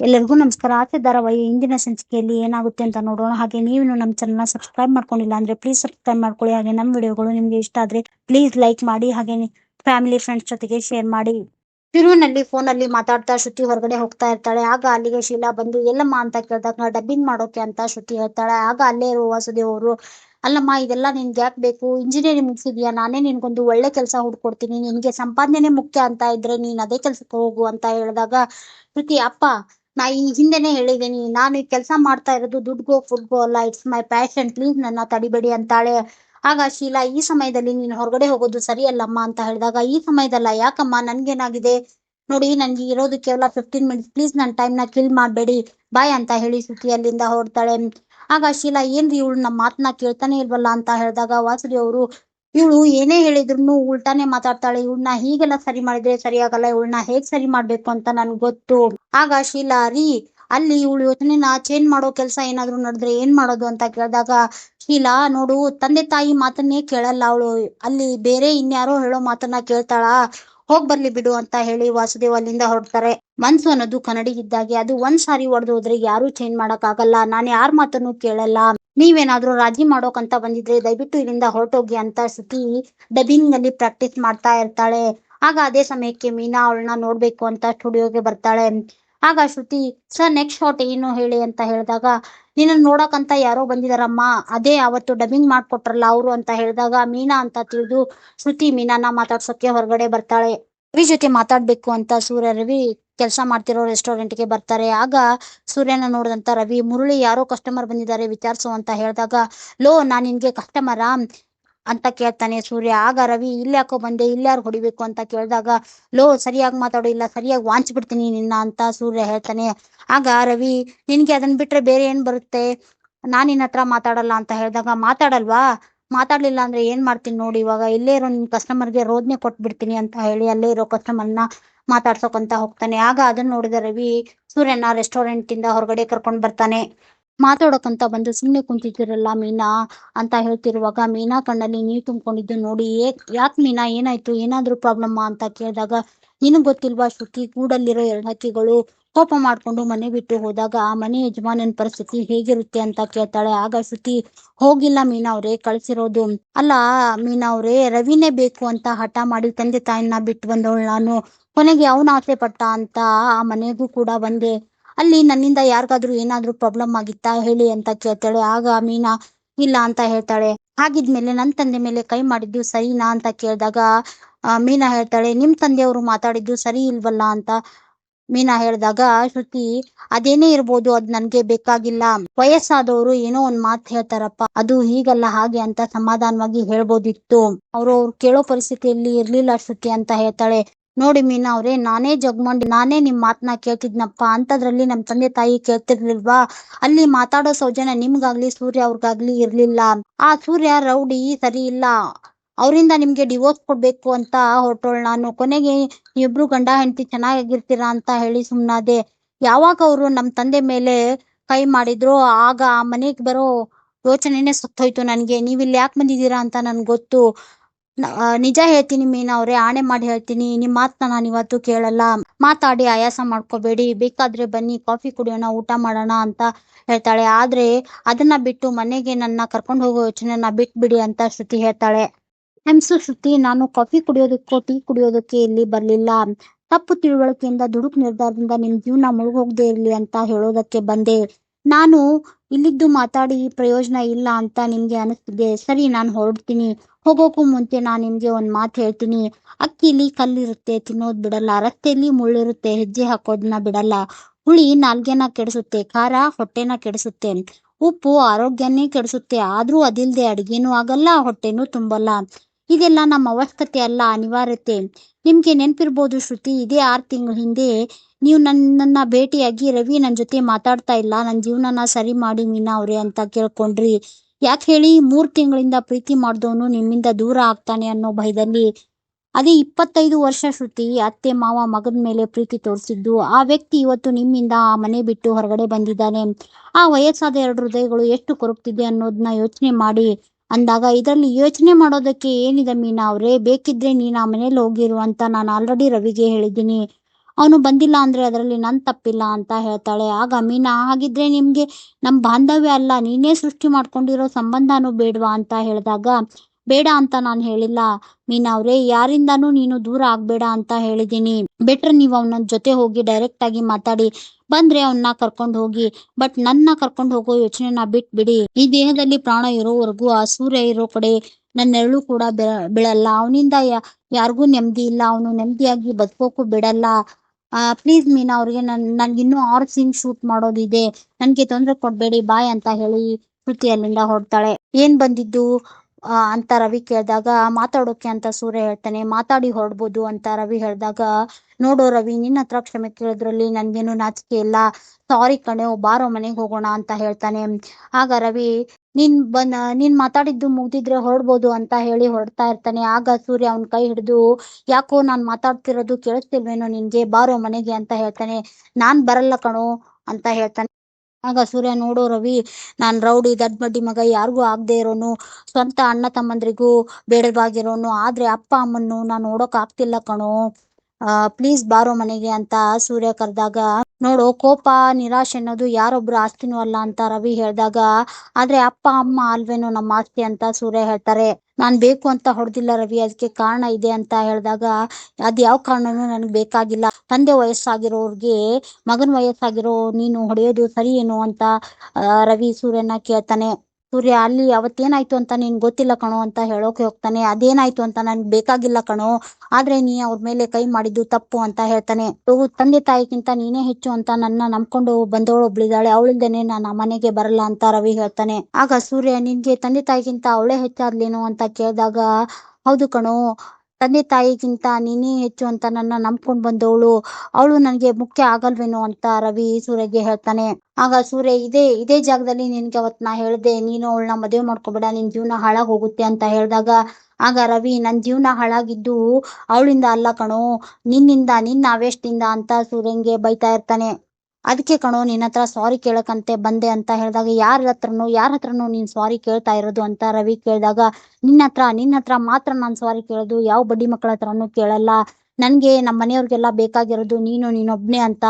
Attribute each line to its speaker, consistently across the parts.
Speaker 1: ಎಲ್ಲರಿಗೂ ನಮಸ್ಕಾರ. ಆಕೆ ಧಾರಾವಾಹಿ ಇಂದಿನ ಸಂಚಿಕೆಯಲ್ಲಿ ಏನಾಗುತ್ತೆ ಅಂತ ನೋಡೋಣ. ಹಾಗೆ ನೀವು ನಮ್ಮ ಚಾನಲ್ನ ಸಬ್ಸ್ಕ್ರೈಬ್ ಮಾಡ್ಕೊಂಡಿಲ್ಲ ಅಂದ್ರೆ ಪ್ಲೀಸ್ ಸಬ್ಸ್ಕ್ರೈಬ್ ಮಾಡ್ಕೊಳ್ಳಿ. ಹಾಗೆ ನಮ್ಮ ವಿಡಿಯೋಗಳು ನಿಮ್ಗೆ ಇಷ್ಟ ಆದ್ರೆ ಪ್ಲೀಸ್ ಲೈಕ್ ಮಾಡಿ. ಹಾಗೆ ಫ್ಯಾಮಿಲಿ ಫ್ರೆಂಡ್ಸ್ ಜೊತೆಗೆ ಶೇರ್ ಮಾಡಿ. ತಿರುವಿನಲ್ಲಿ ಅಲ್ಲಿ ಮಾತಾಡ್ತಾ ಶ್ರುತಿ ಹೊರಗಡೆ ಹೋಗ್ತಾ ಇರ್ತಾಳೆ. ಆಗ ಅಲ್ಲಿಗೆ ಶೀಲಾ ಬಂದು, ಎಲ್ಲಮ್ಮ ಅಂತ ಕೇಳಿದಾಗ ಡಬ್ಬಿಂಗ್ ಮಾಡೋಕೆ ಅಂತ ಶ್ರುತಿ ಹೇಳ್ತಾಳೆ. ಆಗ ಅಲ್ಲೇ ಇರುವ ವಾಸುದೇವ್ ಅವರು ಅಲ್ಲಮ್ಮ, ಇದೆಲ್ಲ ನಿನ್ಗೆ ಯಾಕೆ ಬೇಕು? ಇಂಜಿನಿಯರಿಂಗ್ ಮುಗಿಸಿದ್ಯಾ? ನಾನೇ ನಿನ್ಗೊಂದು ಒಳ್ಳೆ ಕೆಲಸ ಹುಡ್ಕೊಡ್ತೀನಿ. ನಿನ್ಗೆ ಸಂಪಾದನೆ ಮುಖ್ಯ ಅಂತ ಇದ್ರೆ ನೀನ್ ಅದೇ ಕೆಲ್ಸಕ್ಕೆ ಹೋಗು ಅಂತ ಹೇಳಿದಾಗ, ಶ್ರುತಿ, ಅಪ್ಪ ನಾ ಈ ಹಿಂದೆನೆ ಹೇಳಿದೀನಿ ನಾನು ಈ ಕೆಲಸ ಮಾಡ್ತಾ ಇರೋದು ದುಡ್ಗೋ ಫುಡ್ಗೋ ಅಲ್ಲ. ಇಟ್ಸ್ ಮೈ ಪ್ಯಾಷನ್ ಪ್ಲೀಸ್ ನನ್ನ ತಡಿಬೇಡಿ ಅಂತಾಳೆ. ಆಗ ಶೀಲಾ, ಈ ಸಮಯದಲ್ಲಿ ನೀನ್ ಹೊರಗಡೆ ಹೋಗೋದು ಸರಿಯಲ್ಲಮ್ಮ ಅಂತ ಹೇಳಿದಾಗ, ಈ ಸಮಯದಲ್ಲ ಯಾಕಮ್ಮ? ನನ್ಗೇನಾಗಿದೆ? ನೋಡಿ, ನನ್ಗೆ ಇರೋದು ಕೇವಲ ಫಿಫ್ಟೀನ್ ಮಿನಿಟ್ಸ್ ಪ್ಲೀಸ್ ನನ್ನ ಟೈಮ್ನ ಕಿಲ್ ಮಾಡಬೇಡಿ. ಬಾಯ್ ಅಂತ ಹೇಳಿ ಶ್ರುತಿ ಅಲ್ಲಿಂದ ಹೊರಡ್ತಾಳೆ. ಆಗ ಶೀಲಾ, ಏನ್ರಿ ಇವಳು ನಮ್ಮ ಮಾತನ್ನ ಕೇಳ್ತಾನೆ ಇಲ್ವಲ್ಲ ಅಂತ ಹೇಳಿದಾಗ, ವಾಸುದೇವ್ ಅವರು ಇವಳು ಏನೇ ಹೇಳಿದ್ರು ಉಲ್ಟಾನೆ ಮಾತಾಡ್ತಾಳೆ. ಇವಳನ್ನ ಹೀಗೆಲ್ಲ ಸರಿ ಮಾಡಿದ್ರೆ ಸರಿಯಾಗಲ್ಲ, ಇವಳನ್ನ ಹೇಗ್ ಸರಿ ಮಾಡ್ಬೇಕು ಅಂತ ನನ್ಗೆ ಗೊತ್ತು. ಆಗ ಶೀಲಾ, ರೀ, ಅಲ್ಲಿ ಇವಳು ಯೋಚನೆನ ಚೇಂಜ್ ಮಾಡೋ ಕೆಲಸ ಏನಾದ್ರು ನಡೆದ್ರೆ ಏನ್ ಮಾಡೋದು ಅಂತ ಕೇಳಿದಾಗ, ಶೀಲಾ, ನೋಡು, ತಂದೆ ತಾಯಿ ಮಾತನ್ನೇ ಕೇಳಲ್ಲ ಅವಳು. ಅಲ್ಲಿ ಬೇರೆ ಇನ್ಯಾರೋ ಹೇಳೋ ಮಾತನ್ನ ಕೇಳ್ತಾಳ? ಹೋಗ್ ಬರ್ಲಿ ಬಿಡು ಅಂತ ಹೇಳಿ ವಾಸುದೇವ್ ಅಲ್ಲಿಂದ ಹೊರಡ್ತಾರೆ. ಮನ್ಸು ಅನ್ನೋದು ಕನ್ನಡಿಗಿದ್ದಾಗೆ. ಅದು ಒಂದ್ ಸಾರಿ ಹೊಡೆದು ಹೋದ್ರೆ ಯಾರು ಚೇಂಜ್ ಮಾಡಕ್ ಆಗಲ್ಲ. ನಾನ್ ಯಾರ ಮಾತನ್ನು ಕೇಳಲ್ಲ. ನೀವೇನಾದ್ರೂ ರಾಜಿ ಮಾಡೋಕಂತ ಬಂದಿದ್ರೆ ದಯವಿಟ್ಟು ಇಲ್ಲಿಂದ ಹೊರಟೋಗಿ ಅಂತ ಶ್ರುತಿ ಡಬ್ಬಿಂಗ್ನಲ್ಲಿ ಪ್ರಾಕ್ಟೀಸ್ ಮಾಡ್ತಾ ಇರ್ತಾಳೆ. ಆಗ ಅದೇ ಸಮಯಕ್ಕೆ ಮೀನಾ ಅವಳನ್ನ ನೋಡ್ಬೇಕು ಅಂತ ಸ್ಟುಡಿಯೋಗೆ ಬರ್ತಾಳೆ. ಆಗ ಶ್ರುತಿ, ಸರ್ ನೆಕ್ಸ್ಟ್ ಶಾಟ್ ಏನು ಹೇಳಿ? ಅಂತ ಹೇಳಿದಾಗ ನಿನ್ನ ನೋಡಕಂತ ಯಾರೋ ಬಂದಿದಾರಮ್ಮ. ಅದೇ ಅವತ್ತು ಡಬ್ಬಿಂಗ್ ಮಾಡ್ಕೊಟ್ರಲ್ಲ ಅವರು ಅಂತ ಹೇಳಿದಾಗ ಮೀನಾ ಅಂತ ತಿಳಿದು ಶ್ರುತಿ ಮೀನಾನ ಮಾತಾಡ್ಸೋಕೆ ಹೊರಗಡೆ ಬರ್ತಾಳೆ. ರವಿ ಜೊತೆ ಮಾತಾಡ್ಬೇಕು ಅಂತ ಸೂರ್ಯ ರವಿ ಕೆಲಸ ಮಾಡ್ತಿರೋ ರೆಸ್ಟೋರೆಂಟ್ಗೆ ಬರ್ತಾರೆ. ಆಗ ಸೂರ್ಯನ ನೋಡಿದಂತ ರವಿ, ಮುರಳಿ, ಯಾರೋ ಕಸ್ಟಮರ್ ಬಂದಿದ್ದಾರೆ, ವಿಚಾರಿಸು ಅಂತ ಹೇಳಿದಾಗ, ಲೋ, ನಾನ್ ನಿನ್ಗೆ ಕಸ್ಟಮರಾ ಅಂತ ಕೇಳ್ತಾನೆ ಸೂರ್ಯ. ಆಗ ರವಿ, ಇಲ್ಲಿ ಯಾಕೋ ಬಂದೆ ಇಲ್ಯಾರು ಹೊಡಿಬೇಕು? ಅಂತ ಕೇಳಿದಾಗ, ಲೋ, ಸರಿಯಾಗಿ ಮಾತಾಡೋ, ಇಲ್ಲ, ಸರಿಯಾಗಿ ವಾಂಚ್ ಬಿಡ್ತೀನಿ ನಿನ್ನ, ಅಂತ ಸೂರ್ಯ ಹೇಳ್ತಾನೆ. ಆಗ ರವಿ, ನಿನ್ಗೆ ಅದನ್ನ ಬಿಟ್ರೆ ಬೇರೆ ಏನ್ ಬರುತ್ತೆ? ನಾನ್ ನಿನ್ನ ಹತ್ರ ಮಾತಾಡಲ್ಲ, ಅಂತ ಹೇಳಿದಾಗ, ಮಾತಾಡಲ್ವಾ? ಮಾತಾಡ್ಲಿಲ್ಲ ಅಂದ್ರೆ ಏನ್ ಮಾಡ್ತೀನಿ ನೋಡಿ, ಇವಾಗ ಇಲ್ಲೇ ಇರೋ ನಿನ್ ಕಸ್ಟಮರ್ಗೆ ರೋದ್ನೆ ಕೊಟ್ಬಿಡ್ತೀನಿ, ಅಂತ ಹೇಳಿ, ಅಲ್ಲೇ ಇರೋ ಕಸ್ಟಮರ್ನ ಮಾತಾಡ್ಸೋಕಂತ ಹೋಗ್ತಾನೆ. ಆಗ ಅದನ್ನ ನೋಡಿದ ರವಿ, ಸೂರ್ಯನ ರೆಸ್ಟೋರೆಂಟ್ ಇಂದ ಹೊರಗಡೆ ಕರ್ಕೊಂಡ್ ಬರ್ತಾನೆ. ಮಾತಾಡೋಕಂತ ಬಂದು, ಸುಮ್ನೆ ಕುಂತಿದ್ದಿರಲ್ಲ ಮೀನಾ? ಅಂತ ಹೇಳ್ತಿರುವಾಗ, ಮೀನಾ ಕಣ್ಣಲ್ಲಿ ನೀರ್ ತುಂಬಿಕೊಂಡಿದ್ದು ನೋಡಿ ಯಾಕೆ ಮೀನಾ, ಏನಾಯ್ತು? ಏನಾದ್ರೂ ಪ್ರಾಬ್ಲಮ್ ಅಂತ ಕೇಳಿದಾಗ, ನಿನಗ್ ಗೊತ್ತಿಲ್ವಾ ಶ್ರುತಿ? ಗೂಡಲ್ಲಿರೋ ಎರಡು ಹಕ್ಕಿಗಳು ಕೋಪ ಮಾಡ್ಕೊಂಡು ಮನೆ ಬಿಟ್ಟು ಹೋದಾಗ ಆ ಮನೆ ಯಜಮಾನನ ಪರಿಸ್ಥಿತಿ ಹೇಗಿರುತ್ತೆ ಅಂತ ಕೇಳ್ತಾಳೆ. ಆಗ ಶ್ರುತಿ, ಹೋಗಿಲ್ಲ ಮೀನಾ ಅವ್ರೆ, ಕಳ್ಸಿರೋದು. ಅಲ್ಲ, ಮೀನಾ ಅವ್ರೆ, ರವಿನೇ ಬೇಕು ಅಂತ ಹಠ ಮಾಡಿ ತಂದೆ ತಾಯಿನ ಬಿಟ್ಟು ಬಂದವಳು ನಾನು. ಕೊನೆಗೆ ಅವನ ಆಸೆ ಪಟ್ಟ ಅಂತ ಆ ಮನೆಗೂ ಕೂಡ ಬಂದೆ. ಅಲ್ಲಿ ನನ್ನಿಂದ ಯಾರಿಗಾದ್ರೂ ಏನಾದ್ರೂ ಪ್ರಾಬ್ಲಮ್ ಆಗಿತ್ತಾ ಹೇಳಿ ಅಂತ ಕೇಳ್ತಾಳೆ. ಆಗ ಮೀನಾ, ಇಲ್ಲ ಅಂತ ಹೇಳ್ತಾಳೆ. ಹಾಗಿದ್ಮೇಲೆ ನನ್ ತಂದೆ ಮೇಲೆ ಕೈ ಮಾಡಿದ್ದು ಸರಿನಾ ಅಂತ ಕೇಳಿದಾಗ ಮೀನಾ ಹೇಳ್ತಾಳೆ, ನಿಮ್ ತಂದೆಯವರು ಮಾತಾಡಿದ್ದು ಸರಿ ಇಲ್ವಲ್ಲ ಅಂತ. ಮೀನಾ ಹೇಳಿದಾಗ, ಶ್ರುತಿ, ಅದೇನೇ ಇರ್ಬೋದು, ಅದ್ ನನ್ಗೆ ಬೇಕಾಗಿಲ್ಲ. ವಯಸ್ಸಾದವರು ಏನೋ ಒಂದ್ ಮಾತ್ ಹೇಳ್ತಾರಪ್ಪ. ಅದು ಹೀಗಲ್ಲ, ಹಾಗೆ ಅಂತ ಸಮಾಧಾನವಾಗಿ ಹೇಳ್ಬೋದಿತ್ತು. ಅವ್ರು ಅವ್ರು ಕೇಳೋ ಪರಿಸ್ಥಿತಿಯಲ್ಲಿ ಇರ್ಲಿಲ್ಲ ಶ್ರುತಿ ಅಂತ ಹೇಳ್ತಾಳೆ. ನೋಡಿ ಮೀನಾ ಅವ್ರೆ, ನಾನೇ ಜಗ್ಮಂಡಿ, ನಾನೇ ನಿಮ್ ಮಾತನ್ನ ಕೇಳ್ತಿದ್ನಪ್ಪ. ಅಂತದ್ರಲ್ಲಿ ನಮ್ ತಂದೆ ತಾಯಿ ಕೇಳ್ತಿರ್ಲಿಲ್ವಾ? ಅಲ್ಲಿ ಮಾತಾಡೋ ಸೌಜನ್ಯ ನಿಮ್ಗಾಗ್ಲಿ, ಸೂರ್ಯ ಅವ್ರಿಗಾಗ್ಲಿ ಇರ್ಲಿಲ್ಲ. ಆ ಸೂರ್ಯ ರೌಡಿ, ಸರಿ ಇಲ್ಲ. ಅವರಿಂದ ನಿಮ್ಗೆ ಡಿವೋರ್ಸ್ ಕೊಡ್ಬೇಕು ಅಂತ ಹೊರಟೋಳ್ ನಾನು. ಕೊನೆಗೆ ಇಬ್ರು ಗಂಡ ಹೆಂಡತಿ ಚೆನ್ನಾಗಿರ್ತೀರಾ ಅಂತ ಹೇಳಿ ಸುಮ್ನಾದೆ. ಯಾವಾಗ ಅವರು ನಮ್ ತಂದೆ ಮೇಲೆ ಕೈ ಮಾಡಿದ್ರು ಆಗ ಆ ಮನೆಗ್ ಬರೋ ಯೋಚನೆನೆ ಸತ್ತೋಯ್ತು ನನ್ಗೆ. ನೀವ್ ಇಲ್ಲಿ ಯಾಕೆ ಬಂದಿದ್ದೀರಾ ಅಂತ ನನ್ಗೆ ಗೊತ್ತು. ನಿಜ ಹೇಳ್ತೀನಿ ಮೀನಾ ಅವ್ರೆ, ಆಣೆ ಮಾಡಿ ಹೇಳ್ತೀನಿ. ನಿಮ್ ಮಾತ್ನ ನಾನು ಇವತ್ತು ಕೇಳಲ್ಲ. ಮಾತಾಡಿ ಆಯಾಸ ಮಾಡ್ಕೋಬೇಡಿ. ಬೇಕಾದ್ರೆ ಬನ್ನಿ, ಕಾಫಿ ಕುಡಿಯೋಣ, ಊಟ ಮಾಡೋಣ ಅಂತ ಹೇಳ್ತಾಳೆ. ಆದ್ರೆ ಅದನ್ನ ಬಿಟ್ಟು ಮನೆಗೆ ನನ್ನ ಕರ್ಕೊಂಡು ಹೋಗೋ ಯೋಚನೆನ ಬಿಟ್ಬಿಡಿ ಅಂತ ಶ್ರುತಿ ಹೇಳ್ತಾಳೆ. ಹೆಮ್ಸು ಶ್ರುತಿ ನಾನು ಕಾಫಿ ಕುಡಿಯೋದಕ್ಕೋ ಟೀ ಕುಡಿಯೋದಕ್ಕೆ ಇಲ್ಲಿ ಬರಲಿಲ್ಲ. ತಪ್ಪು ತಿಳುವಳಿಕೆಯಿಂದ, ದುಡುಕು ನಿರ್ಧಾರದಿಂದ ನಿಮ್ ಜೀವನ ಮುಳುಗೋಗದೆ ಇರ್ಲಿ ಅಂತ ಹೇಳೋದಕ್ಕೆ ಬಂದೆ. ನಾನು ಇಲ್ಲಿದ್ದು ಮಾತಾಡಿ ಪ್ರಯೋಜನ ಇಲ್ಲ ಅಂತ ನಿಮ್ಗೆ ಅನಿಸ್ತಿದೆ. ಸರಿ, ನಾನು ಹೊರಡ್ತೀನಿ. ಹೋಗೋಕ್ಕೂ ಮುಂಚೆ ನಾನ್ ನಿಮ್ಗೆ ಒಂದ್ ಮಾತು ಹೇಳ್ತೀನಿ. ಅಕ್ಕಿಲಿ ಕಲ್ಲಿರುತ್ತೆ, ತಿನ್ನೋದ್ ಬಿಡಲ್ಲ. ರಸ್ತೆಯಲ್ಲಿ ಮುಳ್ಳಿರುತ್ತೆ, ಹೆಜ್ಜೆ ಹಾಕೋದನ್ನ ಬಿಡಲ್ಲ. ಹುಳಿ ನಾಲ್ಗೆನ ಕೆಡಿಸುತ್ತೆ, ಖಾರ ಹೊಟ್ಟೆನ ಕೆಡಿಸುತ್ತೆ. ಉಪ್ಪು ಆರೋಗ್ಯನೇ ಕೆಡಿಸುತ್ತೆ. ಆದ್ರೂ ಅದಿಲ್ದೆ ಅಡಿಗೆನೂ ಆಗಲ್ಲ, ಹೊಟ್ಟೆನೂ ತುಂಬಲ್ಲ. ಇದೆಲ್ಲ ನಮ್ಮ ಅವಶ್ಯಕತೆ ಅಲ್ಲ, ಅನಿವಾರ್ಯತೆ. ನಿಮ್ಗೆ ನೆನ್ಪಿರ್ಬೋದು ಶ್ರುತಿ, ಇದೇ ಆರ್ ತಿಂಗಳ ಹಿಂದೆ ನೀವು ನನ್ನನ್ನ ಭೇಟಿಯಾಗಿ ರವಿ ನನ್ ಜೊತೆ ಮಾತಾಡ್ತಾ ಇಲ್ಲ, ನನ್ ಜೀವನನ ಸರಿ ಮಾಡಿ ಮೀನಾ ಅವ್ರೆ ಅಂತ ಕೇಳ್ಕೊಂಡ್ರಿ. ಯಾಕೆ ಹೇಳಿ ಮೂರ್ ತಿಂಗಳಿಂದ ಪ್ರೀತಿ ಮಾಡ್ದವನು ನಿಮ್ಮಿಂದ ದೂರ ಆಗ್ತಾನೆ ಅನ್ನೋ ಭಯದಲ್ಲಿ. ಅದೇ ಇಪ್ಪತ್ತೈದು ವರ್ಷ ಶ್ರುತಿ, ಅತ್ತೆ, ಮಾವ, ಮಗನ ಮೇಲೆ ಪ್ರೀತಿ ತೋರಿಸಿದ್ದು. ಆ ವ್ಯಕ್ತಿ ಇವತ್ತು ನಿಮ್ಮಿಂದ ಆ ಮನೆ ಬಿಟ್ಟು ಹೊರಗಡೆ ಬಂದಿದ್ದಾನೆ. ಆ ವಯಸ್ಸಾದ ಎರಡು ಹೃದಯಗಳು ಎಷ್ಟು ಕೊರಗ್ತಿದೆ ಅನ್ನೋದನ್ನ ಯೋಚನೆ ಮಾಡಿ. ಅಂದಾಗ ಇದರಲ್ಲಿ ಯೋಚನೆ ಮಾಡೋದಕ್ಕೆ ಏನಿದೆ ಮೀನಾ ಅವ್ರೆ? ಬೇಕಿದ್ರೆ ನೀನ್ ಆ ಮನೇಲಿ ಹೋಗಿರು ಅಂತ ನಾನು ಆಲ್ರೆಡಿ ರವಿಗೆ ಹೇಳಿದ್ದೀನಿ. ಅವನು ಬಂದಿಲ್ಲ ಅಂದ್ರೆ ಅದರಲ್ಲಿ ನನ್ ತಪ್ಪಿಲ್ಲ ಅಂತ ಹೇಳ್ತಾಳೆ. ಆಗ ಮೀನಾ, ಹಾಗಿದ್ರೆ ನಿಮ್ಗೆ ನಮ್ ಬಾಂಧವ್ಯ ಅಲ್ಲ, ನೀನೇ ಸೃಷ್ಟಿ ಮಾಡ್ಕೊಂಡಿರೋ ಸಂಬಂಧನೂ ಬೇಡ್ವಾ ಅಂತ ಹೇಳಿದಾಗ ಬೇಡ ಅಂತ ನಾನು ಹೇಳಿಲ್ಲ. ಮೀನಾ ಅವ್ರೆ, ಯಾರಿಂದಾನು ನೀನು ದೂರ ಆಗ್ಬೇಡ ಅಂತ ಹೇಳಿದೀನಿ ಬೆಟ್ರ್ ನೀವು ಅವನ ಜೊತೆ ಹೋಗಿ ಡೈರೆಕ್ಟ್ ಆಗಿ ಮಾತಾಡಿ. ಬಂದ್ರೆ ಅವನ್ನ ಕರ್ಕೊಂಡು ಹೋಗಿ ಬಟ್ ನನ್ನ ಕರ್ಕೊಂಡು ಹೋಗೋ ಯೋಚನೆನ ಬಿಟ್ಬಿಡಿ. ಈ ದೇಹದಲ್ಲಿ ಪ್ರಾಣ ಇರೋವರೆಗೂ ಆ ಸೂರ್ಯ ಇರೋ ಕಡೆ ನನ್ನ ನೆರಳು ಕೂಡ ಬಿಡಲ್ಲ ಅವನಿಂದ ಯಾರಿಗೂ ನೆಮ್ಮದಿ ಇಲ್ಲ. ಅವನು ನೆಮ್ಮದಿಯಾಗಿ ಬದುಕೋಕು ಬಿಡಲ್ಲ. ಪ್ಲೀಸ್ ಮೀನಾ ಅವ್ರಿಗೆ ನನ್ ನನ್ಗಿನ್ನೂ ಆರು ಸೀನ್ ಶೂಟ್ ಮಾಡೋದಿದೆ. ನನ್ಗೆ ತೊಂದ್ರೆ ಕೊಡ್ಬೇಡಿ, ಬಾಯ್ ಅಂತ ಹೇಳಿ ಶ್ರುತಿ ಅಲ್ಲಿಂದ ಹೊರಡ್ತಾಳೆ. ಏನ್ ಬಂದಿದ್ದು? ಅಂತ ರವಿ ಕೇಳಿದಾಗ, ಮಾತಾಡೋಕೆ ಅಂತ ಸೂರ್ಯ ಹೇಳ್ತಾನೆ, ಮಾತಾಡಿ ಹೊರಡ್ಬೋದು ಅಂತ ರವಿ ಹೇಳಿದಾಗ, ನೋಡೋ ರವಿ, ನಿನ್ನ ಹತ್ರ ಕ್ಷಮೆ ಕೇಳಿದ್ರಲ್ಲಿ ನನ್ಗೇನು ನಾಚಿಕೆ ಇಲ್ಲ. ಸಾರಿ ಕಣೆ ಬಾರೋ ಮನೆಗೆ ಹೋಗೋಣ ಅಂತ ಹೇಳ್ತಾನೆ. ಆಗ ರವಿ, ನಿನ್ ಬನ್, ನಿನ್ ಮಾತಾಡಿದ್ದು ಮುಗ್ದಿದ್ರೆ ಹೊರಡ್ಬೋದು ಅಂತ ಹೇಳಿ ಹೊರಡ್ತಾ ಇರ್ತಾನೆ. ಆಗ ಸೂರ್ಯ ಅವನ್ ಕೈ ಹಿಡಿದು, ಯಾಕೋ ನಾನ್ ಮಾತಾಡ್ತಿರೋದು ಕೇಳಿಸ್ತಿಲ್ವೇನೋ ನಿನ್ಗೆ, ಬಾರೋ ಮನೆಗೆ ಅಂತ ಹೇಳ್ತಾನೆ. ನಾನ್ ಬರಲ್ಲ ಕಣೋ ಅಂತ ಹೇಳ್ತಾನೆ. ಆಗ ಸೂರ್ಯ, ನೋಡೋ ರವಿ, ನಾನ್ ರೌಡಿ ದಡ್ಮಡ್ಡಿ ಮಗ, ಯಾರಿಗೂ ಆಗದೆ ಇರೋನು, ಸ್ವಂತ ಅಣ್ಣ ತಮ್ಮಂದ್ರಿಗೂ ಬೇಡವಾಗಿರೋನು, ಆದ್ರೆ ಅಪ್ಪ ಅಮ್ಮನ್ನು ನಾನ್ ನೋಡೋಕ್ ಆಗ್ತಿಲ್ಲ ಕಣೋ. ಪ್ಲೀಸ್ ಬಾರೋ ಮನೆಗೆ ಅಂತ ಸೂರ್ಯ ಕರೆದಾಗ, ನೋಡು, ಕೋಪ, ನಿರಾಶೆ ಅನ್ನೋದು ಯಾರೊಬ್ರು ಆಸ್ತಿನೂ ಅಲ್ಲ ಅಂತ ರವಿ ಹೇಳ್ದಾಗ, ಆದ್ರೆ ಅಪ್ಪ, ಅಮ್ಮ ಅಲ್ವೇನೋ ನಮ್ಮ ಆಸ್ತಿ ಅಂತ ಸೂರ್ಯ ಹೇಳ್ತಾರೆ. ನಾನ್ ಬೇಕು ಅಂತ ಹೊಡೆದಿಲ್ಲ ರವಿ ಅದಕ್ಕೆ ಕಾರಣ ಇದೆ ಅಂತ ಹೇಳಿದಾಗ ಅದ್ ಯಾವ ಕಾರಣನೂ ನನಗೆ ಬೇಕಾಗಿಲ್ಲ. ತಂದೆ ವಯಸ್ಸಾಗಿರೋರ್ಗೆ ಮಗನ್ ವಯಸ್ಸಾಗಿರೋ ನೀನು ಹೊಡೆಯೋದು ಸರಿ ಏನು ಅಂತ ರವಿ ಸೂರ್ಯನ ಕೇಳ್ತಾನೆ. ಸೂರ್ಯ, ಅಲ್ಲಿ ಅವತ್ತೇನಾಯ್ತು ಅಂತ ನಿನ್ ಗೊತ್ತಿಲ್ಲ ಕಣೋ ಅಂತ ಹೇಳೋಕೆ ಹೋಗ್ತಾನೆ. ಅದೇನಾಯ್ತು ಅಂತ ನನ್ಗೆ ಬೇಕಾಗಿಲ್ಲ ಕಣೋ. ಆದ್ರೆ ನೀ ಅವ್ರ ಮೇಲೆ ಕೈ ಮಾಡಿದ್ದು ತಪ್ಪು ಅಂತ ಹೇಳ್ತಾನೆ. "ಅವ್ರು ತಂದೆ ತಾಯಿಗಿಂತ ನೀನೇ ಹೆಚ್ಚು ಅಂತ ನನ್ನ ನಂಬ್ಕೊಂಡು ಬಂದವಳು ಒಬ್ಳಿದಾಳೆ ಅವಳಿಂದನೇ ನಾನು ಮನೆಗೆ ಬರಲ್ಲ ಅಂತ ರವಿ ಹೇಳ್ತಾನೆ. ಆಗ ಸೂರ್ಯ, ನಿನ್ಗೆ ತಂದೆ ತಾಯಿಗಿಂತ ಅವಳೇ ಹೆಚ್ಚಾದ್ಲೇನು ಅಂತ ಕೇಳಿದಾಗ, ಹೌದು ಕಣೋ. ತಂದೆ ತಾಯಿಗಿಂತ ನೀನೇ ಹೆಚ್ಚು ಅಂತ ನನ್ನ ನಂಬ್ಕೊಂಡ್ ಬಂದವಳು. ಅವಳು ನನಗೆ ಮುಖ್ಯ ಆಗಲ್ವೇನೋ ಅಂತ ರವಿ ಸೂರ್ಯಗೆ ಹೇಳ್ತಾನೆ. ಆಗ ಸೂರ್ಯ, ಇದೇ ಇದೇ ಜಾಗದಲ್ಲಿ ನಿನ್ಗೆ ಅವತ್ ನಾ ಹೇಳ್ದೆ, ನೀನು ಅವಳನ್ನ ಮದುವೆ ಮಾಡ್ಕೊಬೇಡ, ನಿನ್ ಜೀವನ ಹಾಳಾಗ್ ಹೋಗುತ್ತೆ ಅಂತ ಹೇಳಿದಾಗ, ಆಗ ರವಿ, ನನ್ ಜೀವನ ಹಾಳಾಗಿದ್ದು ಅವಳಿಂದ ಅಲ್ಲ ಕಣೋ. ನಿನ್ನಿಂದ, ನಿನ್ನ ಅವೇಷ್ಟಿಂದ ಅಂತ ಸೂರ್ಯಂಗೆ ಬೈತಾ ಇರ್ತಾನೆ. ಅದಕ್ಕೆ ಕಣೋ, ನಿನ್ನ ಹತ್ರ ಸಾರಿ ಕೇಳಕಂತೆ ಬಂದೆ ಅಂತ ಹೇಳಿದಾಗ ಯಾರ ಹತ್ರನು ಯಾರ ಹತ್ರನು ನೀನ್ ಸಾರಿ ಕೇಳ್ತಾ ಇರೋದು ಅಂತ ರವಿ ಕೇಳಿದಾಗ, ನಿನ್ನ ಹತ್ರ ನಿನ್ನ ಹತ್ರ ಮಾತ್ರ ನಾನ್ ಸಾರಿ ಕೇಳೋದು, ಯಾವ ಬಡ್ಡಿ ಮಕ್ಕಳ ಹತ್ರನು ಕೇಳಲ್ಲ. ನನ್ಗೆ ನಮ್ಮ ಮನೆಯವ್ರಿಗೆಲ್ಲ ಬೇಕಾಗಿರೋದು ನೀನು ನೀನೊಬ್ನೇ ಅಂತ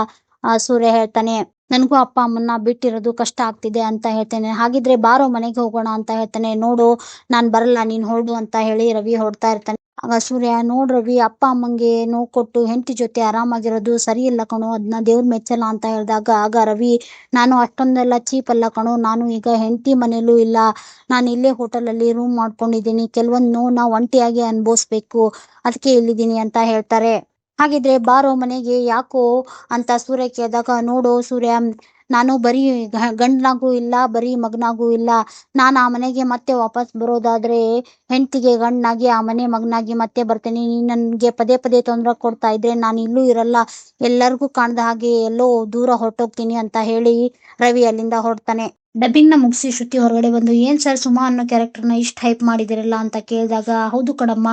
Speaker 1: ಸೂರ್ಯ ಹೇಳ್ತಾನೆ. ನನ್ಗೂ ಅಪ್ಪ, ಅಮ್ಮನ್ನ ಬಿಟ್ಟಿರೋದು ಕಷ್ಟ ಆಗ್ತಿದೆ ಅಂತ ಹೇಳ್ತೇನೆ. ಹಾಗಿದ್ರೆ ಬಾರೋ ಮನೆಗೆ ಹೋಗೋಣ ಅಂತ ಹೇಳ್ತಾನೆ. ನೋಡು, ನಾನ್ ಬರಲ್ಲ, ನೀನ್ ಹೊರಡು ಅಂತ ಹೇಳಿ ರವಿ ಹೊಡ್ತಾ ಇರ್ತಾನೆ. ಆಗ ಸೂರ್ಯ, ನೋಡ್ ರವಿ, ಅಪ್ಪ ಅಮ್ಮಂಗೆ ನೋವು ಕೊಟ್ಟು ಹೆಂಡತಿ ಜೊತೆ ಆರಾಮಾಗಿರೋದು ಸರಿ ಇಲ್ಲ ಕಣೋ ಅದನ್ನ ದೇವ್ರ ಮೆಚ್ಚಲ್ಲ ಅಂತ ಹೇಳಿದಾಗ, ಆಗ ರವಿ, ನಾನು ಅಷ್ಟೊಂದೆಲ್ಲ ಚೀಪ್ ಅಲ್ಲ ಕಣೋ, ನಾನು ಈಗ ಹೆಂಡತಿ ಮನೇಲೂ ಇಲ್ಲ. ನಾನು ಇಲ್ಲೇ ಹೋಟೆಲ್ ಅಲ್ಲಿ ರೂಮ್ ಮಾಡ್ಕೊಂಡಿದ್ದೀನಿ. ಕೆಲವೊಂದು ನೋವನ್ನ ಒಂಟಿಯಾಗಿ ಅನ್ಭವಿಸ್ಬೇಕು. ಅದಕ್ಕೆ ಇಲ್ಲಿದ್ದೀನಿ ಅಂತ ಹೇಳ್ತಾರೆ. ಹಾಗಿದ್ರೆ ಬಾರೋ ಮನೆಗೆ ಯಾಕೋ ಅಂತ ಸೂರ್ಯ ಕೇಳಿದಾಗ, ನೋಡು ಸೂರ್ಯ ನಾನು ಬರೀ ಗಂಡನಾಗೂ ಇಲ್ಲ, ಬರೀ ಮಗನಾಗೂ ಇಲ್ಲ. ನಾನು ಆ ಮನೆಗೆ ಮತ್ತೆ ವಾಪಸ್ ಬರೋದಾದ್ರೆ ಹೆಂಡತಿಗೆ ಗಂಡನಾಗಿ, ಆ ಮನೆ ಮಗನಾಗಿ ಮತ್ತೆ ಬರ್ತೇನೆ. ನೀನು ನನ್ಗೆ ಪದೇ ಪದೇ ತೊಂದರೆ ಕೊಡ್ತಾ ಇದ್ರೆ ನಾನು ಇಲ್ಲೂ ಇರಲ್ಲ. ಎಲ್ಲರಿಗೂ ಕಾಣದ ಹಾಗೆ ಎಲ್ಲೋ ದೂರ ಹೊರಟೋಗ್ತೀನಿ ಅಂತ ಹೇಳಿ ರವಿ ಅಲ್ಲಿಂದ ಹೊರಡ್ತಾನೆ. ಡಬ್ಬಿಂಗ್ನ ಮುಗಿಸಿ ಶ್ರುತಿ ಹೊರಗಡೆ ಬಂದು, ಏನ್ ಸರ್ ಸುಮಾ ಅನ್ನೋ ಕ್ಯಾರೆಕ್ಟರ್ನ ಇಷ್ಟ ಹೈಪ್ ಮಾಡಿದಿರಲ್ಲ? ಅಂತ ಕೇಳಿದಾಗ, ಹೌದು ಕಡಮ್ಮ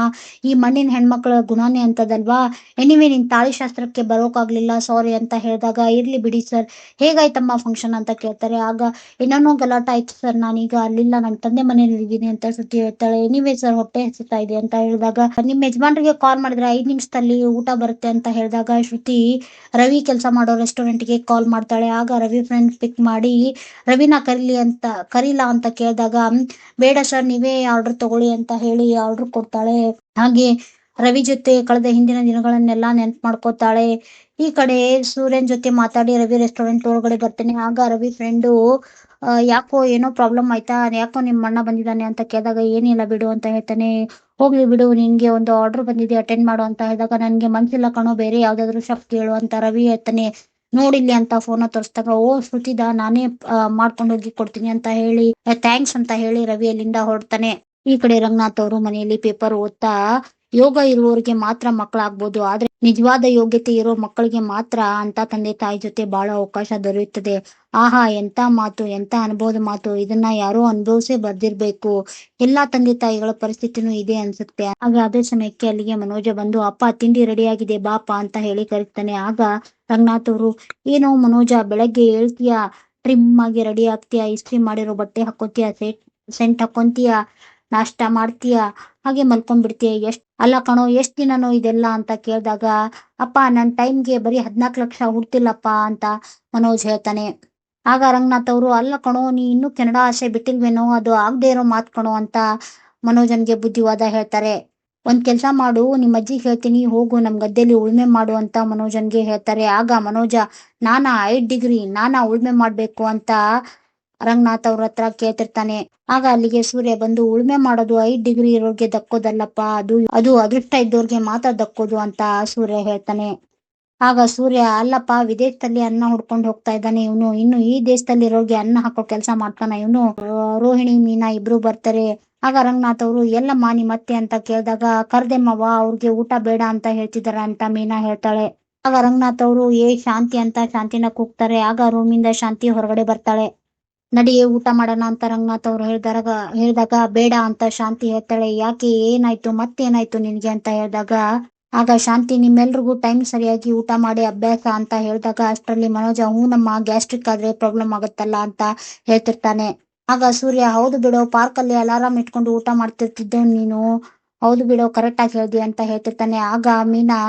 Speaker 1: ಈ ಮಣ್ಣಿನ ಹೆಣ್ಮಕ್ಳ ಗುಣನೇ ಅಂತದಲ್ವಾ? ಎನಿವೆ ನಿನ್ ತಾಳಿ ಶಾಸ್ತ್ರಕ್ಕೆ ಬರೋಕಾಗ್ಲಿಲ್ಲ ಸಾರಿ ಅಂತ ಹೇಳಿದಾಗ, ಇರ್ಲಿ ಬಿಡಿ ಸರ್ ಹೇಗಾಯ್ತಮ್ಮ ಫಂಕ್ಷನ್ ಅಂತ ಕೇಳ್ತಾರೆ. ಆಗ ಏನೇನೋ ಗಲಾಟ ಆಯ್ತು ಸರ್ ನಾನೀಗ ಅಲ್ಲಿಲ್ಲ ನನ್ನ ತಂದೆ ಮನೇಲಿ ಇದ್ದೀನಿ ಅಂತ ಶ್ರುತಿ ಹೇಳ್ತಾಳೆ. ಎನಿವೆ ಸರ್ ಹೊಟ್ಟೆ ಹಸುತ್ತಾ ಇದೆ ಅಂತ ಹೇಳಿದಾಗ ನಿಮ್ ಯಜಮಾನ್ರಿಗೆ ಕಾಲ್ ಮಾಡಿದ್ರೆ ಐದ್ ನಿಮಿಷದಲ್ಲಿ ಊಟ ಬರುತ್ತೆ ಅಂತ ಹೇಳಿದಾಗ ಶ್ರುತಿ ರವಿ ಕೆಲಸ ಮಾಡೋ ರೆಸ್ಟೋರೆಂಟ್ಗೆ ಕಾಲ್ ಮಾಡ್ತಾಳೆ. ಆಗ ರವಿ ಫ್ರೆಂಡ್ ಪಿಕ್ ಮಾಡಿ, ರವಿನ ಕರೀಲಿ ಅಂತ, ಕರೀಲಾ ಅಂತ ಕೇಳಿದಾಗ ಬೇಡ ಸರ್ ನೀವೇ ಆರ್ಡರ್ ತಗೊಳ್ಳಿ ಅಂತ ಹೇಳಿ ಆರ್ಡರ್ ಕೊಡ್ತಾಳೆ. ಹಾಗೆ ರವಿ ಜೊತೆ ಕಳೆದ ಹಿಂದಿನ ದಿನಗಳನ್ನೆಲ್ಲ ನೆನ್ಪು ಮಾಡ್ಕೋತಾಳೆ. ಈ ಕಡೆ ಸೂರ್ಯನ್ ಜೊತೆ ಮಾತಾಡಿ ರವಿ ರೆಸ್ಟೋರೆಂಟ್ ಒಳಗಡೆ ಬರ್ತೇನೆ. ಆಗ ರವಿ ಫ್ರೆಂಡು ಯಾಕೋ ಏನೋ ಪ್ರಾಬ್ಲಮ್ ಆಯ್ತಾ? ಯಾಕೋ ನಿಮ್ ಅಣ್ಣ ಬಂದಿದ್ದಾನೆ? ಅಂತ ಕೇಳಿದಾಗ, ಏನಿಲ್ಲ ಬಿಡು ಅಂತ ಹೇಳ್ತಾನೆ. ಹೋಗ್ಲಿ ಬಿಡು, ನಿನ್ಗೆ ಒಂದು ಆರ್ಡರ್ ಬಂದಿದೆ ಅಟೆಂಡ್ ಮಾಡು ಅಂತ ಹೇಳಿದಾಗ, ನನ್ಗೆ ಮನ್ಸಿಲ್ಲ ಕಣೋ, ಬೇರೆ ಯಾವ್ದಾದ್ರು ಶಕ್ತಿ ಕೇಳು ಅಂತ ರವಿ ಹೇಳ್ತಾನೆ. ನೋಡಿಲ್ಲಿ ಅಂತ ಫೋನ್ ತೋರಿಸಿದಾಗ, ಓ, ಶ್ರುತಿದ, ನಾನೇ ಮಾಡ್ಕೊಂಡು ಹೋಗಿ ಕೊಡ್ತೀನಿ ಅಂತ ಹೇಳಿ ಥ್ಯಾಂಕ್ಸ್ ಅಂತ ಹೇಳಿ ರವಿ ಅಲ್ಲಿಂದ ಹೊರಡ್ತಾನೆ. ಈ ಕಡೆ ರಂಗನಾಥ್ ಅವರು ಮನೆಯಲ್ಲಿ ಪೇಪರ್ ಓದ್ತಾ ಯೋಗ ಇರುವವರಿಗೆ ಮಾತ್ರ ಮಕ್ಕಳಾಗ್ಬೋದು ಆದ್ರೆ ನಿಜವಾದ ಯೋಗ್ಯತೆ ಇರೋ ಮಕ್ಕಳಿಗೆ ಮಾತ್ರ ಅಂತ ತಂದೆ ತಾಯಿ ಜೊತೆ ಬಹಳ ಅವಕಾಶ ದೊರೆಯುತ್ತದೆ. ಆಹಾ ಎಂತ ಮಾತು ಎಂತ ಅನುಭವದ ಮಾತು, ಇದನ್ನ ಯಾರೋ ಅನುಭವಿಸೇ ಬರ್ದಿರ್ಬೇಕು. ಎಲ್ಲಾ ತಂದೆ ತಾಯಿಗಳ ಪರಿಸ್ಥಿತಿನೂ ಇದೆ ಅನ್ಸುತ್ತೆ. ಆಗ ಅದೇ ಸಮಯಕ್ಕೆ ಅಲ್ಲಿಗೆ ಮನೋಜ ಬಂದು, ಅಪ್ಪ, ತಿಂಡಿ ರೆಡಿ ಆಗಿದೆ ಬಾಪ, ಅಂತ ಹೇಳಿ ಕರೀತಾನೆ. ಆಗ ರಂಗನಾಥ್ ಅವರು, ಏನೋ ಮನೋಜ, ಬೆಳಗ್ಗೆ ಹೇಳ್ತೀಯ? ಟ್ರಿಮ್ ಆಗಿ ರೆಡಿ ಆಗ್ತೀಯಾ? ಇಸ್ತ್ರಿ ಮಾಡಿರೋ ಬಟ್ಟೆ ಹಾಕೋತೀಯ ಸೆಟ್, ಸೆಂಟ್ ಹಾಕೊಂತೀಯ ನಾಷ್ಟ ಮಾಡ್ತೀಯ? ಹಾಗೆ ಮಲ್ಕೊಂಡ್ಬಿಡ್ತೀಯ? ಎಷ್ಟ್ ಅಲ್ಲ ಕಣೋ, ಎಷ್ಟ್ ದಿನನೋ ಇದೆಲ್ಲ ಅಂತ ಕೇಳಿದಾಗ, ಅಪ್ಪ ನನ್ನ ಟೈಮ್ಗೆ ಬರೀ ಹದ್ನಾಲ್ಕು ಲಕ್ಷ ಹುಡ್ತಿಲ್ಲಪ್ಪ ಅಂತ ಮನೋಜ್ ಹೇಳ್ತಾನೆ. ಆಗ ರಂಗನಾಥ್ ಅವರು, ಅಲ್ಲ ಕಣೋ, ನೀ ಇನ್ನೂ ಕೆನಡಾ ಆಸೆ ಬಿಟ್ಟಿಲ್ವೇನೋ ಅದು ಆಗದೆ ಇರೋ ಮಾತ್ ಕಣೋ ಅಂತ ಮನೋಜನ್ಗೆ ಬುದ್ಧಿವಾದ ಹೇಳ್ತಾರೆ. ಒಂದ್ ಕೆಲ್ಸ ಮಾಡು ನಿಮ್ಮ ಅಜ್ಜಿ ಹೇಳ್ತೀನಿ, ಹೋಗು, ನಮ್ ಗದ್ದೆಲಿ ಉಳ್ಮೆ ಮಾಡು ಅಂತ ಮನೋಜನ್ಗೆ ಹೇಳ್ತಾರೆ. ಆಗ ಮನೋಜ, ನಾನಾ ಐದ್ ಡಿಗ್ರಿ, ನಾನಾ ಉಳ್ಮೆ ಮಾಡ್ಬೇಕು ಅಂತ ರಂಗನಾಥ್ ಅವ್ರ ಹತ್ರ ಕೇಳ್ತಿರ್ತಾನೆ. ಆಗ ಅಲ್ಲಿಗೆ ಸೂರ್ಯ ಬಂದು ಉಳುಮೆ ಮಾಡೋದು ಐದ್ ಡಿಗ್ರಿ ಇರೋರ್ಗೆ ದಕ್ಕೋದಲ್ಲಪ್ಪ, ಅದು ಅದು ಅದೃಷ್ಟ ಇದ್ದೋರ್ಗೆ ಮಾತ್ರ ದಕ್ಕೋದು ಅಂತ ಸೂರ್ಯ ಹೇಳ್ತಾನೆ. ಆಗ ಸೂರ್ಯ, ಅಲ್ಲಪ್ಪ, ವಿದೇಶದಲ್ಲಿ ಅನ್ನ ಹುಡ್ಕೊಂಡು ಹೋಗ್ತಾ ಇದ್ದಾನೆ ಇವನು. ಇನ್ನು ಈ ದೇಶದಲ್ಲಿ ಇರೋರ್ಗೆ ಅನ್ನ ಹಾಕೋ ಕೆಲಸ ಮಾಡ್ತಾನ ಇವನು. ರೋಹಿಣಿ, ಮೀನಾ ಇಬ್ರು ಬರ್ತಾರೆ. ಆಗ ರಂಗನಾಥ್ ಅವರು, ಎಲ್ಲಮ್ಮ ಮತ್ತೆ ಅಂತ ಕೇಳಿದಾಗ, ಕರ್ದೆಮ್ಮವ್ವ, ಅವ್ರಿಗೆ ಊಟ ಬೇಡ ಅಂತ ಹೇಳ್ತಿದಾರ ಅಂತ ಮೀನಾ ಹೇಳ್ತಾಳೆ. ಆಗ ರಂಗನಾಥ್ ಅವರು, ಏ, ಶಾಂತಿ ಅಂತ ಶಾಂತಿನ ಕೂಗ್ತಾರೆ. ಆಗ ರೂಮಿಂದ ಶಾಂತಿ ಹೊರಗಡೆ ಬರ್ತಾಳೆ. ನಡಿಯೇ ಊಟ ಮಾಡೋಣ ಅಂತ ರಂಗನಾಥ್ ಅವ್ರು ಹೇಳಿದಾಗ ಹೇಳಿದಾಗ, ಬೇಡ ಅಂತ ಶಾಂತಿ ಹೇಳ್ತಾಳೆ. ಯಾಕೆ? ಏನಾಯ್ತು? ಮತ್ತೇನಾಯ್ತು ನಿನ್ಗೆ ಅಂತ ಹೇಳಿದಾಗ, ಆಗ ಶಾಂತಿ ನಿಮ್ಮೆಲ್ರಿಗೂ ಟೈಮ್ ಸರಿಯಾಗಿ ಊಟ ಮಾಡಿ ಅಭ್ಯಾಸ ಅಂತ ಹೇಳಿದಾಗ, ಅಷ್ಟರಲ್ಲಿ ಮನೋಜ, ಹ್ಞೂ ನಮ್ಮ ಗ್ಯಾಸ್ಟ್ರಿಕ್ ಆದ್ರೆ ಪ್ರಾಬ್ಲಮ್ ಆಗುತ್ತಲ್ಲ ಅಂತ ಹೇಳ್ತಿರ್ತಾನೆ. ಆಗ ಸೂರ್ಯ, ಹೌದು ಬಿಡೋ ಪಾರ್ಕ್ ಅಲ್ಲಿ ಅಲಾರಾಮ್ ಇಟ್ಕೊಂಡು ಊಟ ಮಾಡ್ತಿರ್ತಿದ್ದೆ ನೀನು. ಹೌದು ಬಿಡೋ ಕರೆಕ್ಟ್ ಆಗಿ ಹೇಳ್ದಿ ಅಂತ ಹೇಳ್ತಿರ್ತಾನೆ. ಆಗ ಮೀನಾ,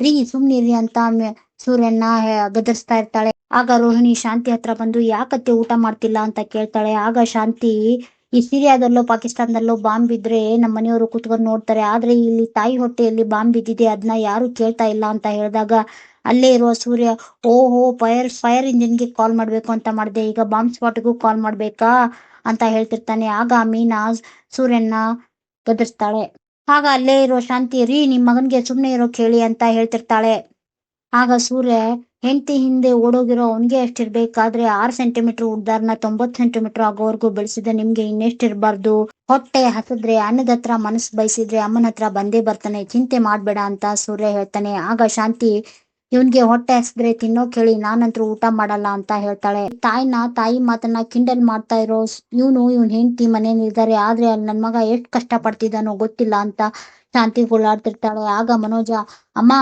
Speaker 1: ರೀ ಸುಮ್ನಿರಿ ಅಂತ ಸೂರ್ಯನ ಗದರಿಸ್ತಾ ಇರ್ತಾಳೆ. ಆಗ ರೋಹಿಣಿ ಶಾಂತಿ ಹತ್ರ ಬಂದು, ಯಾಕತ್ತೆ ಊಟ ಮಾಡ್ತಿಲ್ಲ? ಅಂತ ಕೇಳ್ತಾಳೆ. ಆಗ ಶಾಂತಿ, ಈ ಸಿರಿಯಾದಲ್ಲೋ, ಪಾಕಿಸ್ತಾನದಲ್ಲೋ ಬಾಂಬ್ ಬಿದ್ರೆ ನಮ್ಮ ಮನೆಯವರು ಕುತ್ಕೊಂಡು ನೋಡ್ತಾರೆ. ಆದ್ರೆ ಇಲ್ಲಿ ತಾಯಿ ಹೊಟ್ಟೆಯಲ್ಲಿ ಬಾಂಬ್ ಬಿದ್ದಿದೆ ಅದನ್ನ ಯಾರು ಕೇಳ್ತಾ ಇಲ್ಲ, ಅಂತ ಹೇಳಿದಾಗ, ಅಲ್ಲೇ ಇರುವ ಸೂರ್ಯ, ಓಹೋ, ಫೈರ್ ಫೈರ್ ಇಂಜಿನ್ಗೆ ಕಾಲ್ ಮಾಡ್ಬೇಕು ಅಂತ ಮಾಡಿದೆ. ಈಗ ಬಾಂಬ್ ಸ್ಪಾಟ್ಗೂ ಕಾಲ್ ಮಾಡ್ಬೇಕಾ? ಅಂತ ಹೇಳ್ತಿರ್ತಾನೆ. ಆಗ ಮೀನಾ ಸೂರ್ಯನ ಗದರಿಸ್ತಾಳೆ. ಆಗ ಅಲ್ಲೇ ಇರೋ ಶಾಂತಿ, ರೀ ನಿಮ್ಮ ಮಗನ್ಗೆ ಸುಮ್ನೆ ಇರೋ ಕೇಳಿ, ಅಂತ ಹೇಳ್ತಿರ್ತಾಳೆ. ಆಗ ಸೂರ್ಯ, ಹೆಂಡತಿ ಹಿಂದೆ ಓಡೋಗಿರೋ ಅವನ್ಗೆ ಎಷ್ಟಿರ್ಬೇಕಾದ್ರೆ ಆರ್ ಸೆಂಟಿಮೀಟರ್ ಉದ್ದಾರನ ತೊಂಬತ್ ಸೆಂಟಿಮೀಟರ್ ಆಗೋವರೆಗೂ ಬೆಳೆಸಿದ ನಿಮ್ಗೆ ಇನ್ನೆಷ್ಟಿರ್ಬಾರ್ದು. ಹೊಟ್ಟೆ ಹಸಿದ್ರೆ, ಅನ್ನದ ಹತ್ರ ಮನಸ್ಸು ಬಯಸಿದ್ರೆ ಅಮ್ಮನ ಹತ್ರ ಬಂದೇ ಬರ್ತಾನೆ, ಚಿಂತೆ ಮಾಡ್ಬೇಡ ಅಂತ ಸೂರ್ಯ ಹೇಳ್ತಾನೆ. ಆಗ ಶಾಂತಿ, ಇವನ್ಗೆ ಹೊಟ್ಟೆ ಹಸಿದ್ರೆ ತಿನ್ನೋಕ್ ಹೇಳಿ ನಾನಂತರೂ ಊಟ ಮಾಡಲ್ಲ ಅಂತ ಹೇಳ್ತಾಳೆ. ತಾಯಿನ ತಾಯಿ ಮಾತನ್ನ ಕಿಂಡಲ್ ಮಾಡ್ತಾ ಇರೋ ಇವನು ಇವನ್ ಹೆಂಡತಿ ಮನೇಲಿದ್ದಾರೆ ಆದ್ರೆ ಅಲ್ಲಿ ನನ್ ಮಗ ಎಷ್ಟ್ ಕಷ್ಟ ಪಡ್ತಿದ್ದಾನೋ ಗೊತ್ತಿಲ್ಲ ಅಂತ ಶಾಂತಿ ಗೋಳಾಡ್ತಿರ್ತಾಳೆ. ಆಗ ಮನೋಜ, ಅಮ್ಮ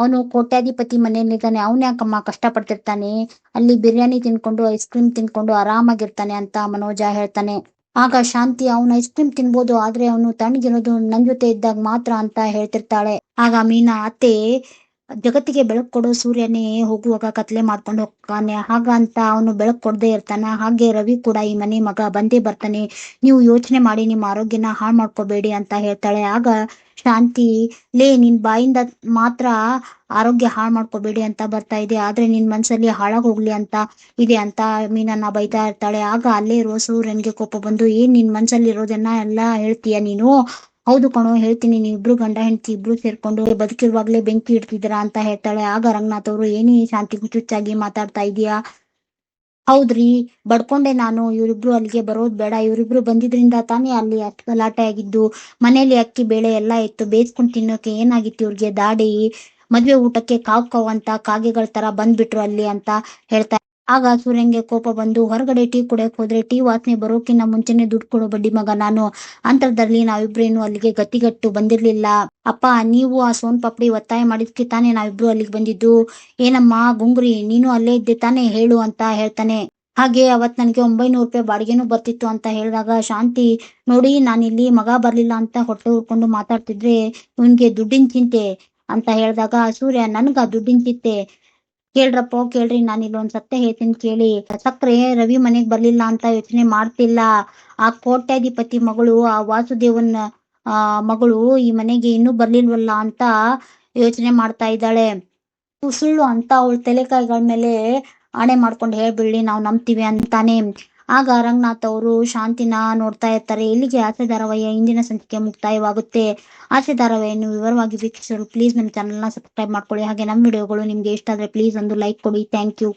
Speaker 1: ಅವನು ಕೋಟ್ಯಾಧಿಪತಿ ಮನೆಯಲ್ಲಿದ್ದಾನೆ ಅವನ ಯಾಕಮ್ಮ ಕಷ್ಟ ಪಡ್ತಿರ್ತಾನೆ ಅಲ್ಲಿ ಬಿರಿಯಾನಿ ತಿನ್ಕೊಂಡು ಐಸ್ ಕ್ರೀಮ್ ತಿನ್ಕೊಂಡು ಆರಾಮಾಗಿರ್ತಾನೆ ಅಂತ ಮನೋಜ ಹೇಳ್ತಾನೆ. ಆಗ ಶಾಂತಿ ಅವನು ಐಸ್ ಕ್ರೀಮ್ ತಿನ್ಬೋದು, ಆದ್ರೆ ಅವನು ತಣ್ಣಗಿರೋದು ನನ್ ಜೊತೆ ಇದ್ದಾಗ ಮಾತ್ರ ಅಂತ ಹೇಳ್ತಿರ್ತಾಳೆ. ಆಗ ಮೀನಾ, ಅತ್ತೆ ಜಗತ್ತಿಗೆ ಬೆಳಕು ಕೊಡೋ ಸೂರ್ಯನೇ ಹೋಗುವಾಗ ಕತ್ಲೆ ಮಾಡ್ಕೊಂಡು ಹೋಗ್ತಾನೆ. ಹಾಗಂತ ಅವನು ಬೆಳಕು ಕೊಡದೆ ಇರ್ತಾನ. ಹಾಗೆ ರವಿ ಕೂಡ ಈ ಮನೆ ಮಗ ಬಂದೇ ಬರ್ತಾನೆ. ನೀವು ಯೋಚನೆ ಮಾಡಿ ನಿಮ್ಮ ಆರೋಗ್ಯನ ಹಾಳು ಮಾಡ್ಕೋಬೇಡಿ ಅಂತ ಹೇಳ್ತಾಳೆ. ಆಗ ಶಾಂತಿ, ಲೇ, ನಿನ್ ಬಾಯಿಂದ ಮಾತ್ರ ಆರೋಗ್ಯ ಹಾಳು ಮಾಡ್ಕೋಬೇಡಿ ಅಂತ ಬರ್ತಾ ಇದೆ. ಆದ್ರೆ ನಿನ್ ಮನ್ಸಲ್ಲಿ ಹಾಳಾಗ್ ಹೋಗ್ಲಿ ಅಂತ ಇದೆ ಅಂತ ಮೀನನ್ನ ಬೈತಾ ಇರ್ತಾಳೆ. ಆಗ ಅಲ್ಲೇ ಇರುವ ಸೂರ್ಯನ್ಗೆ ಕೋಪ ಬಂದು, ಏನ್ ನಿನ್ ಮನ್ಸಲ್ಲಿ ಇರೋದನ್ನ ಎಲ್ಲ ಹೇಳ್ತೀಯ ನೀನು? ಹೌದು ಕಣೋ, ಹೇಳ್ತೀನಿ, ನೀವಿಬ್ರು ಗಂಡ ಹೆಂಡತಿ ಇಬ್ರು ಸೇರ್ಕೊಂಡು ಬದುಕಿರುವಾಗ್ಲೇ ಬೆಂಕಿ ಇಡ್ತಿದ್ದೀರಾ ಅಂತ ಹೇಳ್ತಾಳೆ. ಆಗ ರಂಗನಾಥ್ ಅವರು, ಏನಿ ಶಾಂತಿ ಹುಚ್ಚುಚ್ಚಾಗಿ ಮಾತಾಡ್ತಾ ಇದೀಯಾ ಹೌದ್ರಿ, ಬಡ್ಕೊಂಡೆ ನಾನು. ಇವರಿಬ್ರು ಅಲ್ಲಿಗೆ ಬರೋದ್ ಬೇಡ. ಇವರಿಬ್ರು ಬಂದಿದ್ರಿಂದ ತಾನೇ ಅಲ್ಲಿ ಗಲಾಟೆ ಆಗಿದ್ದು ಮನೇಲಿ ಅಕ್ಕಿ ಬೇಳೆ ಎಲ್ಲಾ ಇತ್ತು ಬೇಯಿಸ್ಕೊಂಡು ತಿನ್ನೋಕೆ ಏನಾಗಿತ್ತು ಇವ್ರಿಗೆ? ದಾಡಿ, ಮದ್ವೆ ಊಟಕ್ಕೆ ಕಾವ್ ಕಾವ್ ಅಂತ, ಕಾಗೆಗಳ ತರ ಬಂದ್ಬಿಟ್ರು ಅಲ್ಲಿ ಅಂತ ಹೇಳ್ತಾ ಆಗ ಸೂರ್ಯಂಗೆ ಕೋಪ ಬಂದು, ಹೊರಗಡೆ ಟೀ ಕುಡಿಯಕ್ ಹೋದ್ರೆ ಟೀ ವಾಸನೆ ಬರೋಕಿನ್ನ ಮುಂಚೆನೆ ದುಡ್ಡು ಕೊಡೋ ಬಡ್ಡಿ ಮಗ ನಾನು. ಅಂತರದಲ್ಲಿ ನಾವಿಬ್ರೇನು ಅಲ್ಲಿಗೆ ಗತಿಗಟ್ಟು ಬಂದಿರ್ಲಿಲ್ಲ. ಅಪ್ಪ, ನೀವು ಆ ಸೋನ್ ಪಾಪಡಿ ಒತ್ತಾಯ ಮಾಡಿದ್ಕೆ ತಾನೇ ನಾವಿಬ್ರು ಅಲ್ಲಿಗೆ ಬಂದಿದ್ದು. ಏನಮ್ಮ, ಗುಂಗ್ರಿ, ನೀನು ಅಲ್ಲೇ ಇದ್ದೆ ತಾನೇ, ಹೇಳು ಅಂತ ಹೇಳ್ತಾನೆ. ಹಾಗೆ ಅವತ್ ನನಗೆ ಒಂಬೈನೂರು ರೂಪಾಯಿ ಬಾಡಿಗೆನೂ ಬರ್ತಿತ್ತು ಅಂತ ಹೇಳಿದಾಗ ಶಾಂತಿ, ನೋಡಿ, ನಾನಿಲ್ಲಿ ಮಗ ಬರ್ಲಿಲ್ಲ ಅಂತ ಹೊಟ್ಟೆ ಉರ್ಕೊಂಡು ಮಾತಾಡ್ತಿದ್ರೆ ಇವನ್ಗೆ ದುಡ್ಡಿನ ಚಿಂತೆ ಅಂತ ಹೇಳಿದಾಗ, ಸೂರ್ಯ, ನನ್ಗ ದುಡ್ಡಿನ ಚಿಂತೆ. ಕೇಳ್ರಪ್ಪ, ಕೇಳ್ರಿ, ನಾನು ಇಲ್ಲೊಂದ್ ಸತ್ಯ ಹೇಳ್ತೀನಿ ಕೇಳಿ. ಸಕ್ರೆ ರವಿ ಮನೆಗ್ ಬರ್ಲಿಲ್ಲ ಅಂತ ಯೋಚನೆ ಮಾಡ್ತಿಲ್ಲ. ಆ ಕೋಟ್ಯಾಧಿಪತಿ ಮಗಳು, ಆ ವಾಸುದೇವನ್, ಆ, ಮಗಳು ಈ ಮನೆಗೆ ಇನ್ನೂ ಬರ್ಲಿಲ್ವಲ್ಲ ಅಂತ ಯೋಚನೆ ಮಾಡ್ತಾ ಇದ್ದಾಳೆ. ಸುಳ್ಳು ಅಂತ ಅವಳ ತಲೆಕಾಯಿಗಳ ಮೇಲೆ ಆಣೆ ಮಾಡ್ಕೊಂಡು ಹೇಳ್ಬಿಡ್ಲಿ, ನಾವು ನಂಬ್ತೀವಿ ಅಂತಾನೆ. ಆಗ ರಂಗನಾಥ್ ಅವರು ಶಾಂತಿನ ನೋಡ್ತಾ ಇರ್ತಾರೆ. ಇಲ್ಲಿಗೆ ಆಸೆ ಧಾರಾವಾಹಿಯ ಇಂದಿನ ಸಂಚಿಕೆ ಮುಕ್ತಾಯವಾಗುತ್ತೆ. ಆಸೆ ಧಾರಾವಾಹಿಯನ್ನು ವಿವರವಾಗಿ ವೀಕ್ಷಿಸಲು ಪ್ಲೀಸ್ ನಮ್ಮ ಚಾನಲ್ನ ಸಬ್ಸ್ಕ್ರೈಬ್ ಮಾಡ್ಕೊಳ್ಳಿ. ಹಾಗೆ ನಮ್ಮ ವಿಡಿಯೋಗಳು ನಿಮ್ಗೆ ಇಷ್ಟ ಆದ್ರೆ ಪ್ಲೀಸ್ ಒಂದು ಲೈಕ್ ಕೊಡಿ. Thank you